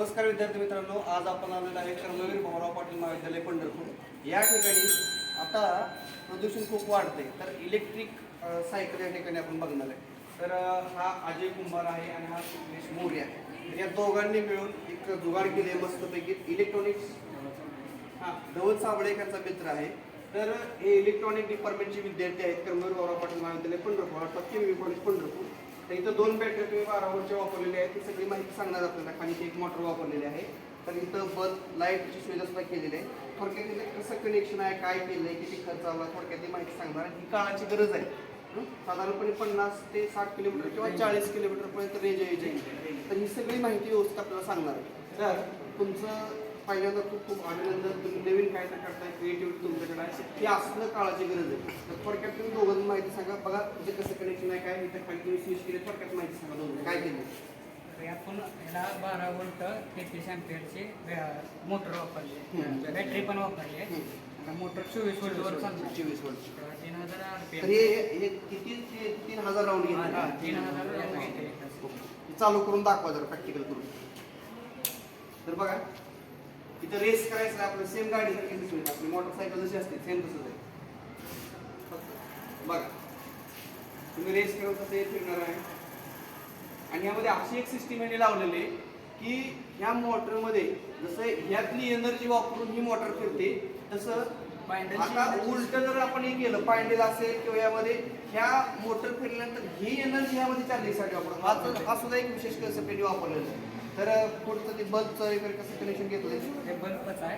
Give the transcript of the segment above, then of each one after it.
नमस्कार विद्यार्थी मित्रांनो आज आपण आलेलो आहे कर्मवीर भाऊराव पाटील महाविद्यालय पंढरपूर. या ठिकाणी आता प्रदूषण खूप वाढते तर इलेक्ट्रिक सायकल या ठिकाणी आपण बघणार आहे. तर हा अजय कुंभार आहे आणि हा सुरेश मोरे आहे. तर या दोघांनी मिळून एक जुगाड केले मस्तपैकी. इलेक्ट्रॉनिक्स हां धवल साबळे यांचा मित्र आहे. तर हे इलेक्ट्रॉनिक डिपार्टमेंटचे विद्यार्थी आहेत कर्मवीर भाऊराव पाटील महाविद्यालय पंढरपूर अर्थात केवी कॉलेज पंढरपूर. तर इथं दोन बॅटरी तुम्ही बारा वरच्या वापरलेली आहेत. ती सगळी माहिती सांगणार आपल्याला. खाली एक मोटर वापरलेली आहे. तर इथं बल्ब लाईटची सुविधा सुद्धा केलेली आहे. थोडक्यात इथं कसं कनेक्शन आहे काय केलं आहे किती खर्च आला थोडक्यात ती माहिती सांगणार आहे ही काळाची गरज आहे. साधारणपणे पन्नास ते साठ किलोमीटर किंवा चाळीस किलोमीटरपर्यंत रेंज यायची तर ही सगळी माहिती व्यवस्थित आपल्याला सांगणार आहे. तर तुमचं पहिल्यांदा खूप खूप अभिनंदन. तुम्ही नवीन काय तर करताय क्रिएटिव्हिटी तुमच्याकडे आहे हे असलं काळाची गरज आहे. तर थोडक्यात माहिती सांगा बघा म्हणजे कसं कनेक्शन आहे काय इथं खाली तुम्ही स्विच केले थोडक्यात माहिती सांगा दोघं काय केलं? आपण ह्याला बारा वोल्ट तेहतीस अँपियरची मोटर वापरली. बॅटरी पण वापरली आहे. मोटर चोवीस वोल्टवर चालणार. चोवीस वर्ष तर तीन हजार आर पी तर हे किती तीन हजार राऊंड हा, तीन घेतले. हजार. चालू करून दाखवा जरा प्रॅक्टिकल करून. तर बघा इथं रेस करायचं आपलं सेम गाडी आपली मोटरसायकल जशी असते सेम तसंच आहे. बघा. तुम्ही रेस करत तसं हे फिरणार आहे. आणि यामध्ये अशी एक सिस्टीम यांनी लावलेली आहे की ह्या मोटरमध्ये जसं ह्यातली एनर्जी वापरून ही मोटर फिरते तसं आता उलट जर आपण हे केलं पायंडेल असेल किंवा यामध्ये ह्या मोटर फिरल्यानंतर ही एनर्जी ह्यामध्ये चालण्यासाठी वापरतो हा तर- हा सुद्धा एक विशेष कन्सेप्ट वापरलेला आहे. तर पुढचं ते बल्बचं वगैरे कसं कनेक्शन घेतलं हे बल्बच आहे.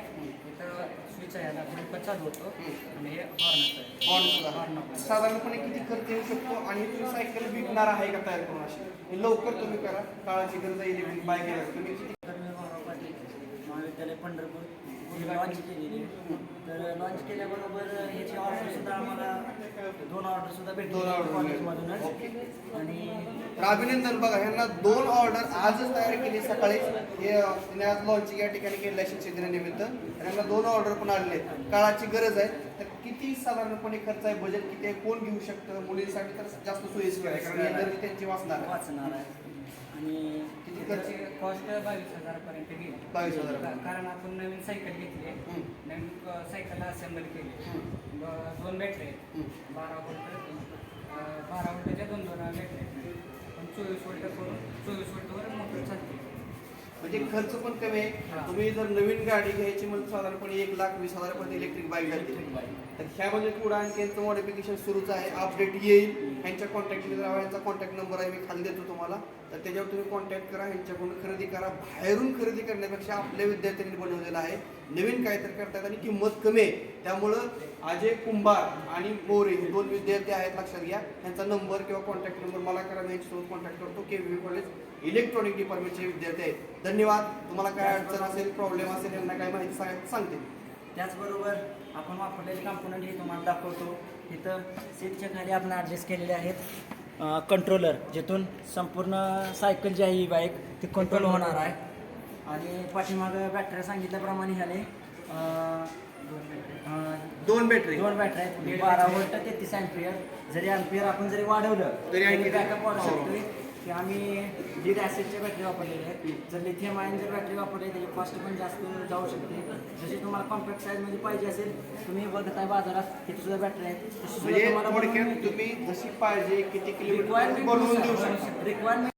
इथं स्विच आहे याला बल्ब चालू होतो आणि हे हॉर्न हॉर्न साधारणपणे किती खर्च येऊ शकतो आणि तुम्ही सायकल विकणार आहे का तयार करून अशी? हे लवकर तुम्ही करा. काळाची गरज इलेक्ट्रिक घ्यायला. तुम्ही किती? महाविद्यालय पंढरपूर. केलेली. तर लॉन्च केल्याबरोबर ह्याची ऑर्डर सुद्धा आम्हाला दोन ऑर्डर सुद्धा दोन order कॉलेजमधूनच. आणि तर अभिनंदन बघा ह्यांना दोन ऑर्डर आजच तयार केली सकाळी. हे अ, आज लॉन्चिंग या ठिकाणी केलं आहे शिक्षक दिनानिमित्त. आणि ह्यांना दोन ऑर्डर पण आलेले आहेत. काळाची गरज आहे. तर किती साधारणपणे खर्च आहे? बजेट किती आहे? कोण घेऊ शकतं मुलींसाठी? तर जास्त सोयीस्कर आहे. कारण त्यांची वाचणार आहे. वाचणार आहे. आणि किती खर्च त्याची कॉस्ट बावीस हजारापर्यंत गेली. 22,000. का- कारण आपण नवीन सायकल घेतली आहे. नवीन अ, सायकलला असेंबल केली. ब- दोन बॅटरी आहेत. हम्म. बारा वोल्ट अ, बारा वोल्टच्या दोन दोन बॅटरी आहेत. पण चोवीस वोल्ट करून चोवीस वोल्टवर मोटर चालते. म्हणजे खर्च पण कमी आहे. हा. तुम्ही जर नवीन गाडी घ्यायची म्हणजे साधारणपणे एक लाख वीस हजारापर्यंत इलेक्ट्रिक बाईक जाते तर ह्यामध्ये पुढे आणखी यांचं मॉडिफिकेशन सुरूच आहे. अपडेट येईल. ह्यांच्या कॉन्टॅक्टमध्ये राहा. यांचा कॉन्टॅक्ट नंबर आहे. मी खाली देतो तुम्हाला. तर त्याच्यावर तुम्ही कॉन्टॅक्ट करा. ह्यांच्याकडून खरेदी करा. बाहेरून खरेदी करण्यापेक्षा आपल्या विद्यार्थ्यांनी बनवलेलं आहे. नवीन काहीतरी करतात आणि किंमत कमी आहे. त्यामुळं अजय कुंभार आणि मोरे हे दोन विद्यार्थी आहेत. लक्षात घ्या. ह्यांचा नंबर किंवा कॉन्टॅक्ट नंबर मला करा. मी ह्यांच्यासोबत कॉन्टॅक्ट करतो. के व्ही कॉलेज इलेक्ट्रॉनिक डिपार्टमेंटचे विद्यार्थी आहेत. धन्यवाद. तुम्हाला काय अडचण असेल प्रॉब्लेम असेल यांना काय माहिती सांग सांगते. त्याचबरोबर आपण वापरलेले कॉम्पोनंट हे तुम्हाला दाखवतो. इथं सीटच्या खाली आपण ॲडजस्ट केलेले आहेत. कंट्रोलर जिथून संपूर्ण सायकल जी आहे ही बाईक ती कंट्रोल होणार आहे. आणि पाठीमागं बॅटऱ्या सांगितल्याप्रमाणे ह्याने दोन बॅटरी दोन बॅटऱ्या आहेत. बारा वोल्ट तेहतीस अँपियर जरी अँपियर आपण जरी वाढवलं तरी बॅकअप वाढू हो. की आम्ही दीड ॲसिडच्या बॅटरी वापरलेल्या आहेत. जर लिथियम आयन जर बॅटरी वापरली त्याची कॉस्ट पण जास्त जाऊ शकते. जशी तुम्हाला कॉम्पॅक्ट साईजमध्ये पाहिजे असेल तुम्ही बघताय बाजारात तिथे सुद्धा बॅटरी आहेत. तशी म्हणजे थोडक्यात. तुम्ही जशी पाहिजे किती किलोमीटर बनवून देऊ शकता. रिक्वायरमेंट